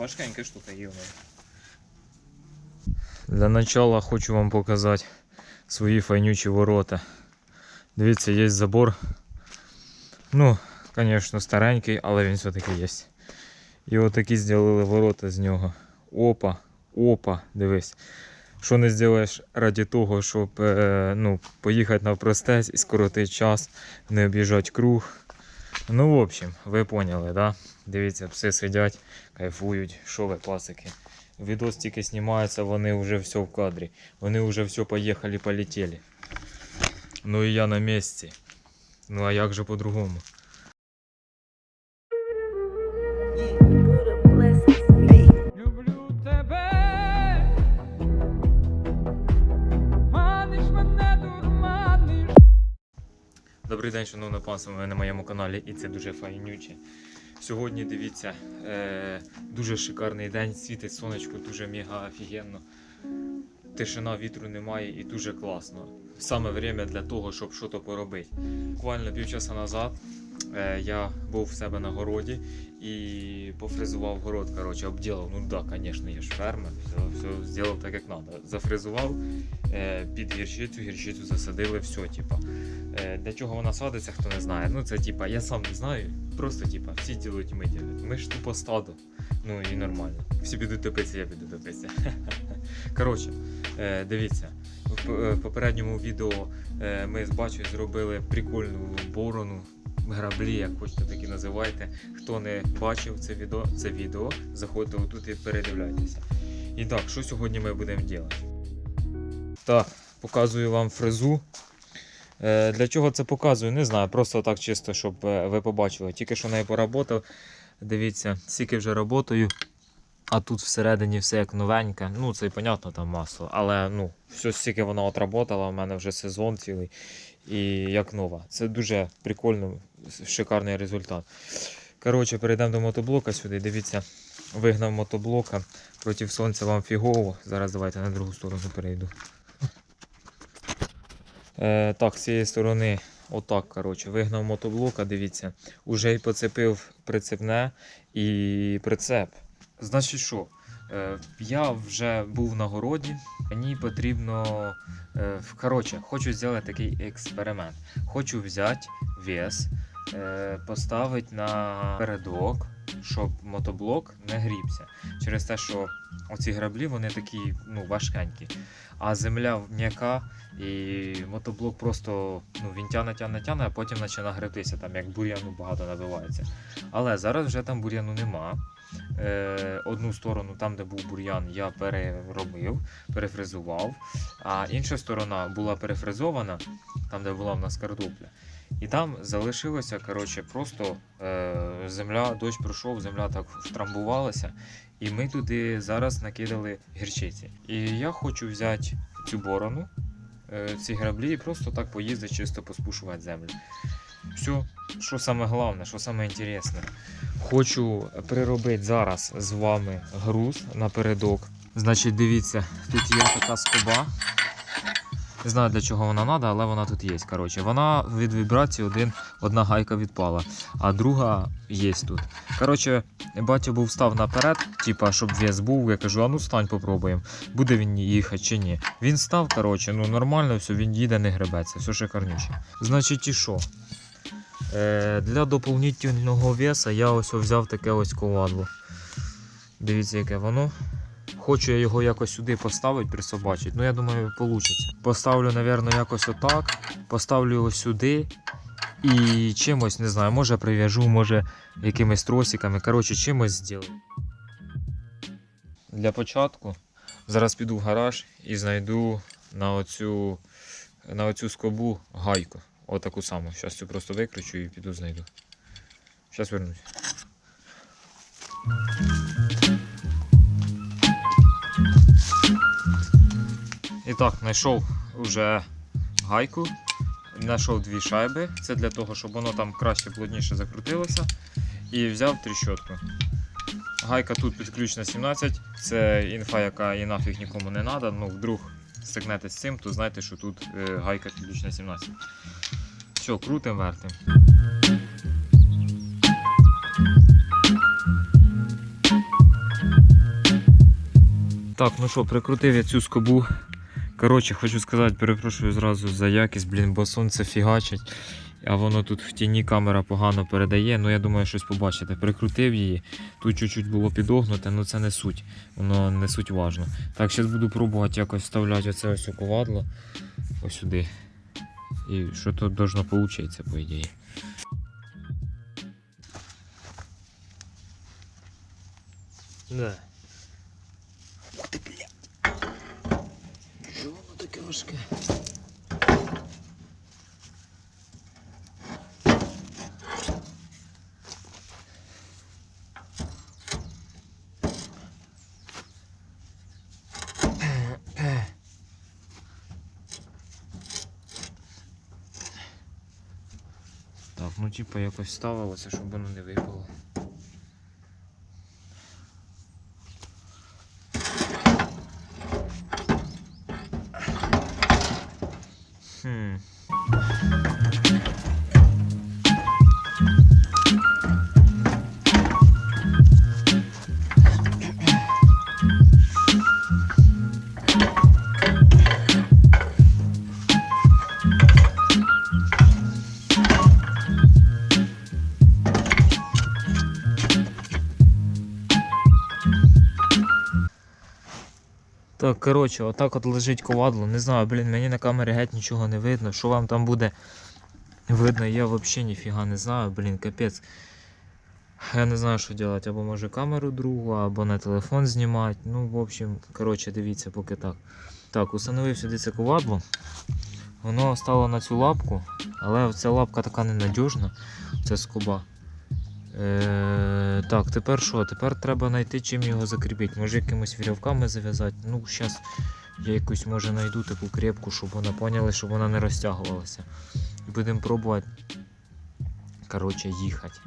важкенька штука є. Для начала хочу вам показати свої файнючі ворота. Дивіться, є забор. Ну, звісно, старенький, але він все-таки є. І отакі зробили ворота з нього. Опа, опа, дивись. Що не зробиш раді того, щоб е, ну, поїхати навпростець і скоротити час, не об'їжджати круг. Ну, в общем, ви поняли, да? Дивіться, пси сидять, кайфують, що ви пасики. Відос тільки знімається, вони вже все в кадрі. Вони вже все поїхали, полетіли. Ну і я на місці. Ну а як же по-другому? Добрий день, шановне панство, ви на моєму каналі і це дуже файнюче. Сьогодні дивіться, е, дуже шикарний день, світить сонечко, дуже мега офігенно. Тишина вітру немає і дуже класно. Саме время для того, щоб щось поробити. Буквально півчаса назад е, я був в себе на городі і пофрезував город. Коротше, обділав. Ну так, да, звісно, я ж фермер, все, все зробив так, як треба. Зафрезував е, під гірчицю, гірчицю засадили, все, типа. Е, Для чого вона садиться, хто не знає. Ну це типа, я сам не знаю. Просто типа, всі ділять, ми ділять. Ми ж тупо стадо. Ну і нормально. Всі підуть топитися, я піду топитися. Коротше, е, дивіться. В е, попередньому відео е, ми з бачою зробили прикольну борону. Граблі, як хочете, так і називайте. Хто не бачив це відео, це відео, заходьте отут і передивляйтеся. І так, що сьогодні ми будемо робити? Так, показую вам фрезу. Е, Для чого це показую? Не знаю. Просто так чисто, щоб ви побачили. Тільки що нею поработав. Дивіться, стільки вже роботою. А тут всередині все як новеньке. Ну, це і понятно, там масло. Але ну, все стільки вона отработала, у мене вже сезон цілий. І як нова. Це дуже прикольно, шикарний результат. Коротше, перейдемо до мотоблока сюди. Дивіться, вигнав мотоблока. Проти сонця вам фігово. Зараз давайте на другу сторону перейду. Е, так, з цієї сторони, отак, коротше, вигнав мотоблока, дивіться. Уже й поцепив прицепне і прицеп. Значить що? Е, я вже був на городі, мені потрібно. Е, коротше, хочу зробити такий експеримент. Хочу взяти вес, е, поставити на передок, щоб мотоблок не грібся. Через те, що оці граблі вони такі ну, важкенькі. А земля м'яка, і мотоблок просто ну, він тяне, тяне, тяне, а потім починає гребтися, там як бур'яну багато набивається. Але зараз вже там бур'яну нема. Е, одну сторону, там, де був бур'ян, я переробив, перефрезував, а інша сторона була перефрезована, там, де була в нас картопля. І там залишилося коротше, просто е, земля, дощ пройшов, земля так втрамбувалася. І ми туди зараз накидали гірчиці. І я хочу взяти цю борону, е, ці граблі і просто так поїздити, чисто поспушувати землю. Все, що саме головне, що саме інтересне. Хочу приробити зараз з вами груз напередок. Значить, дивіться, тут є така скоба. Не знаю для чого вона треба, але вона тут є. Коротше, вона від вібрації один, одна гайка відпала, а друга є тут. Коротше, батя був став наперед, типа, щоб вес був. Я кажу, а ну стань, попробуємо. Буде він їхати чи ні. Він став, коротше, ну нормально, все, він їде, не гребеться, все шикарніше. Значить, і що? Е, для доповнительного веса я ось взяв таке ось ковадло. Дивіться, яке воно. Хочу я його якось сюди поставити, присобачити. Ну, я думаю, вийде. Поставлю, мабуть, якось отак. Поставлю його сюди. І чимось, не знаю, може прив'яжу, може якимись тросиками. Коротше, чимось зроблю. Для початку зараз піду в гараж і знайду на оцю, на оцю скобу гайку. Отаку саму. Зараз цю просто викручу і піду знайду. Зараз вернусь. І так, знайшов вже гайку. Знайшов дві шайби. Це для того, щоб воно там краще плотніше закрутилося. І взяв тріщотку. Гайка тут підключена 17. Це інфа, яка і нафіг нікому не треба. Ну, вдруг стикнетесь з цим, то знайте, що тут е, гайка підключена 17. Все, крутим, вертим. Так, ну що, прикрутив я цю скобу. Коротше, хочу сказати, перепрошую зразу за якість, блін, бо сонце фігачить. А воно тут в тіні камера погано передає. Ну я думаю, щось побачите. Прикрутив її. Тут чуть-чуть було підогнуте, ну це не суть. Воно не суть важно. Так, зараз буду пробувати якось вставляти оце ось у ковадло. Ось сюди. І що тут должно получитися, по ідеї. Да. Ух ти, блядь. Що воно таке важке? Так, типа якось ставилося, щоб воно не випало. Коротше, отак от лежить ковадло. Не знаю, блін, мені на камері геть нічого не видно. Що вам там буде видно, я взагалі ніфіга не знаю, блін, капець. Я не знаю, що робити. Або може камеру другу, або на телефон знімати. Ну, в общем, коротше, дивіться, поки так. Так, установив сюди це ковадло. Воно стало на цю лапку, але ця лапка така ненадіжна, це скоба. Е, так, тепер що? Тепер треба знайти чим його закріпити. Може якимось вірьовками зав'язати. Ну, зараз я якусь може знайду таку крепку, щоб вона поняла, щоб вона не розтягувалася. І будемо пробувати коротше, їхати.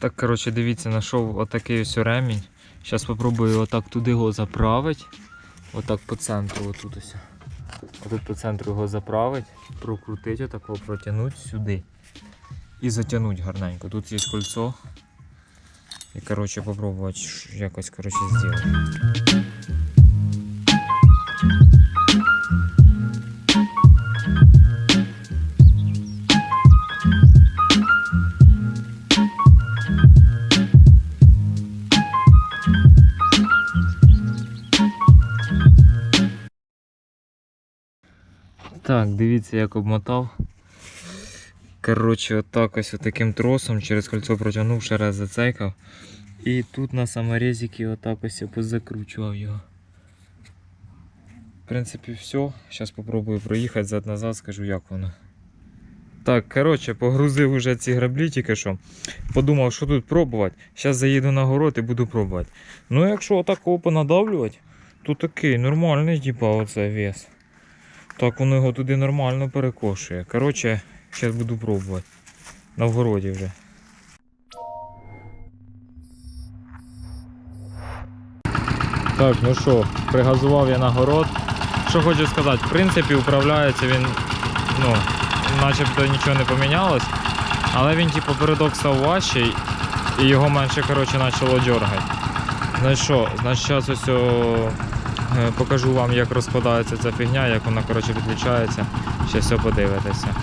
Так, коротше, дивіться, знайшов отакий ось ремінь. Зараз спробую отак туди його заправити. Отак по центру, отут ось. Отут по центру його заправити, прокрутити, отако протягнути сюди і затягнути гарненько. Тут є кольцо. І коротше попробувати ш- якось коротше зробити. Так, дивіться, як обмотав. Коротше, отак ось таким тросом через кольцо протягнув, раз зацейкав. І тут на саморезики отак ось позакручував його. В принципі, все. Зараз спробую проїхати зад назад, скажу як воно. Так, коротше, погрузив уже ці граблі тільки що. Подумав, що тут пробувати. Зараз заїду на город і буду пробувати. Ну, якщо отак понадавлювати, то такий нормальний, типа, оце вес. Так воно його туди нормально перекошує. Коротше, зараз буду пробувати. На вгороді вже. Так, ну що, пригазував я на город. Що хочу сказати, в принципі, управляється він, ну, начебто нічого не помінялось. Але він типу передок став важчий і його менше коротше, почало дергати. Значить що, значить зараз ось о, е, покажу вам, як розкладається ця фігня, як вона коротше, відлічається. Ще все подивитися.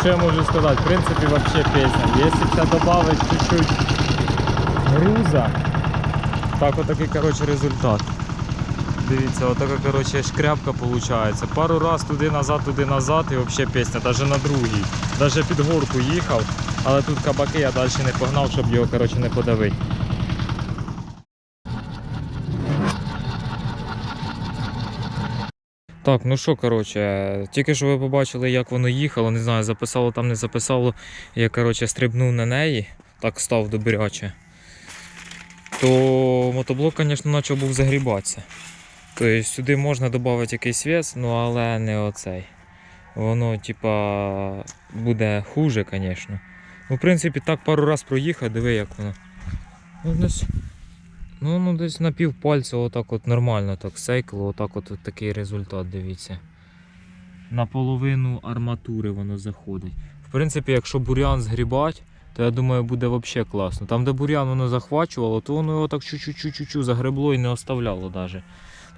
Що я можу сказати? В принципі, вообще пісня. Якщо ще додати чуть-чуть груза, так отакий коротше, результат. Дивіться, отака коротше, шкряпка виходить. Пару раз туди-назад, туди-назад і взагалі пісня, навіть на другій. Навіть під горку їхав, але тут кабаки я далі не погнав, щоб його коротше, не подавити. Так, ну що, коротше, тільки що ви побачили, як воно їхало, не знаю, записало там, не записало. Я, коротше, стрибнув на неї, так став добряче. То мотоблок, звісно, почав був загрібатися. Тобто сюди можна додати якийсь вес, ну але не оцей. Воно, типа, буде хуже, звісно. Ну, в принципі, так пару раз проїхав, диви, як воно. Ну, ну, десь на пів пальця отак от нормально так сейкло, отак от, от такий результат, дивіться. Наполовину арматури воно заходить. В принципі, якщо бурян згрібать, то я думаю, буде взагалі класно. Там, де бурян воно захвачувало, то воно його так чуть-чуть загребло і не оставляло навіть.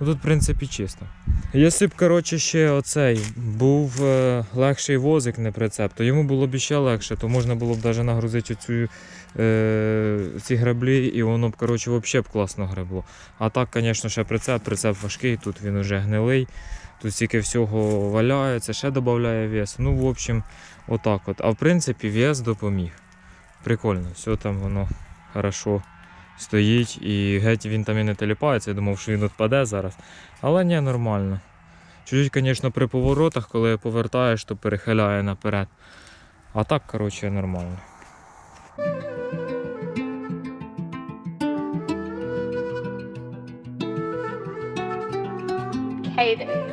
Ну тут, в принципі, чисто. Якщо б, коротше, ще оцей був е, легший возик, не прицеп, то йому було б ще легше, то можна було б навіть нагрузити цю, е, ці граблі, і воно б, коротше, взагалі б класно гребло. А так, звісно, ще прицеп, прицеп важкий, тут він уже гнилий, тут стільки всього валяється, ще додає вес. Ну, в общем, отак от. А в принципі, вес допоміг. Прикольно, все там воно хорошо стоїть і геть він там і не теліпається. Я думав, що він відпаде зараз. Але ні, нормально. Чуть-чуть, звісно, при поворотах, коли повертаєш, то перехиляє наперед. А так, коротше, нормально. Hate it.